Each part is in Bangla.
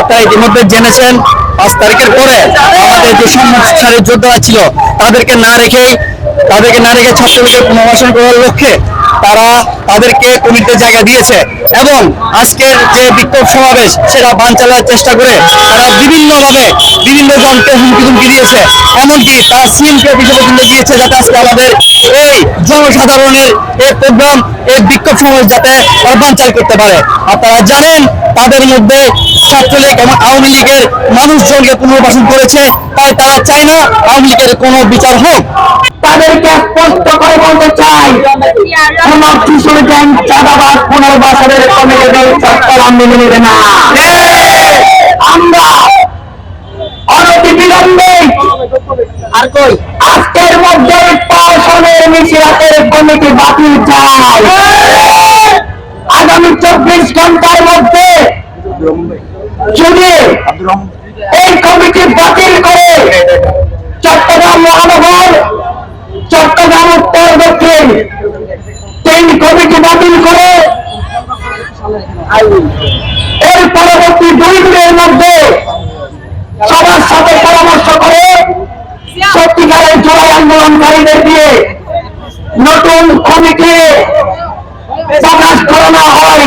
আপনারা ইতিমধ্যে জেনেছেন, পাঁচ তারিখের পরে আমাদের যে সংস্কারের যোদ্ধারা ছিল, তাদেরকে না রেখেই, তাদেরকে না রেখে ছাত্রলীগের পুনর্বাসন করার লক্ষ্যে তারা তাদেরকে কমিটিতে জায়গা দিয়েছে এবং আজকের যে বিক্ষোভ সমাবেশ, সেটা বান চালার চেষ্টা করে তারা বিভিন্নভাবে বিভিন্ন জনকে হুমকি হুমকি দিয়েছে। এমনকি তারা সিএমকে অফিসে পর্যন্ত গিয়েছে যাতে আজকে আমাদের এই জনসাধারণের এই প্রোগ্রাম, এই বিক্ষোভ সমাবেশ যাতে বানচাল করতে পারে। আপনারা জানেন, তাদের মধ্যে ছাত্রলীগ এবং আওয়ামী লীগের মানুষজনকে পুনর্বাসন করেছে তাই তারা চায় না আওয়ামী লীগের কোনো বিচার হোক। তাদেরকে স্পষ্ট করে বলতে চাই চাঁদাবাদ পুনর্বাসনের নেবে না। আমরা আর কই? আজকের মধ্যে প্রশাসনের মিছিলাতের কমিটি বাতিল চাই। আগামী চব্বিশ ঘণ্টার মধ্যে যদি এই কমিটি বাতিল করে চট্টগ্রাম মহানগর, চট্টগ্রাম উত্তর দক্ষিণ, তিন কমিটি বাতিল করে এর পরবর্তী দুই দিনের মধ্যে সবার সাথে পরামর্শ করে সত্যিকারের জোড়াই আন্দোলনকারীদের দিয়ে নতুন কমিটি প্রকাশ করানো হয়।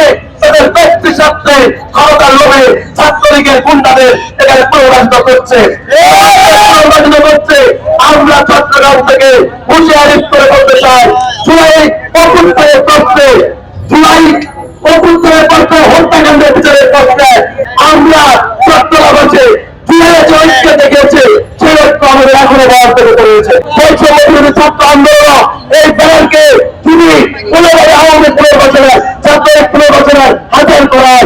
প্রভাবিত করছে। প্রভাবিত করছে। আমরা চট্টগ্রাম থেকে হুঁশিয়ারি করে বলতে চাই জুলাই অকুত্তরের পক্ষে জুলাই ছাত্র আন্দোলন এই ব্যানারকে তিনি পুনরায় আওয়ামী পুনর্বাসনের ছাত্রের পুনর্বাসনের হাজার করার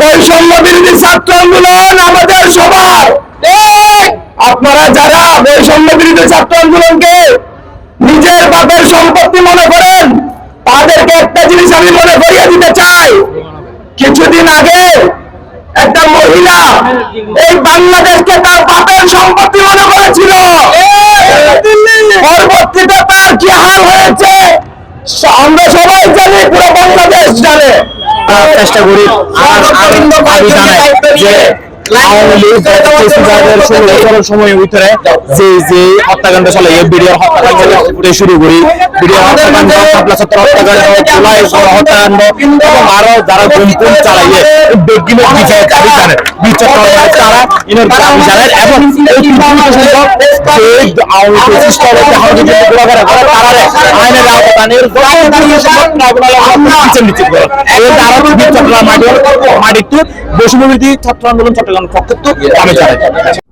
বৈষম্য বিরোধী ছাত্র আন্দোলন আমাদের সবার। আপনারা যারা বৈষম্য বিরোধী ছাত্র আন্দোলনকে নিজের বাপের সম্পত্তি মনে করেন, তাদেরকে একটা জিনিস আমি মনে করিয়ে দিতে চাই। কিছুদিন আগে একটা মহিলা এই বাংলাদেশকে তার বাপের সম্পত্তি মনে করেছিল। পরবর্তীতে তার কি হাল হয়েছে, আমরা সবাই জানি পুরো বাংলাদেশ জানে। চেষ্টা করি আর আমি জানাই যে সময়ের ভিতরে যে যে হত্যাকাণ্ড চলে এই বিডিআর হত্যাকাণ্ড শুরু করি। বিডিআর হত্যাকাণ্ড শাপলা হত্যাকাণ্ড জুলাই হত্যাকাণ্ড এবং আরও যারা গুমকুম চালাইয়ে বেগিনের বিষয়ে দাবি বিচার তারা ইনার দাবি এবং এই পৃথিবীতে সম্ভব যে আওয়ামী ফেসিস্ট অবস্থা আমাদের জন্য গোলাগারা করে তারা আইনের আওতানের বিচার নিশ্চিত করে এই দ্বারা চট্টগ্রাম মাটি মাটিতে বৈষম্যবিধি ছাত্র আন্দোলন চট্টগ্রাম পক্ষ আমি জানাই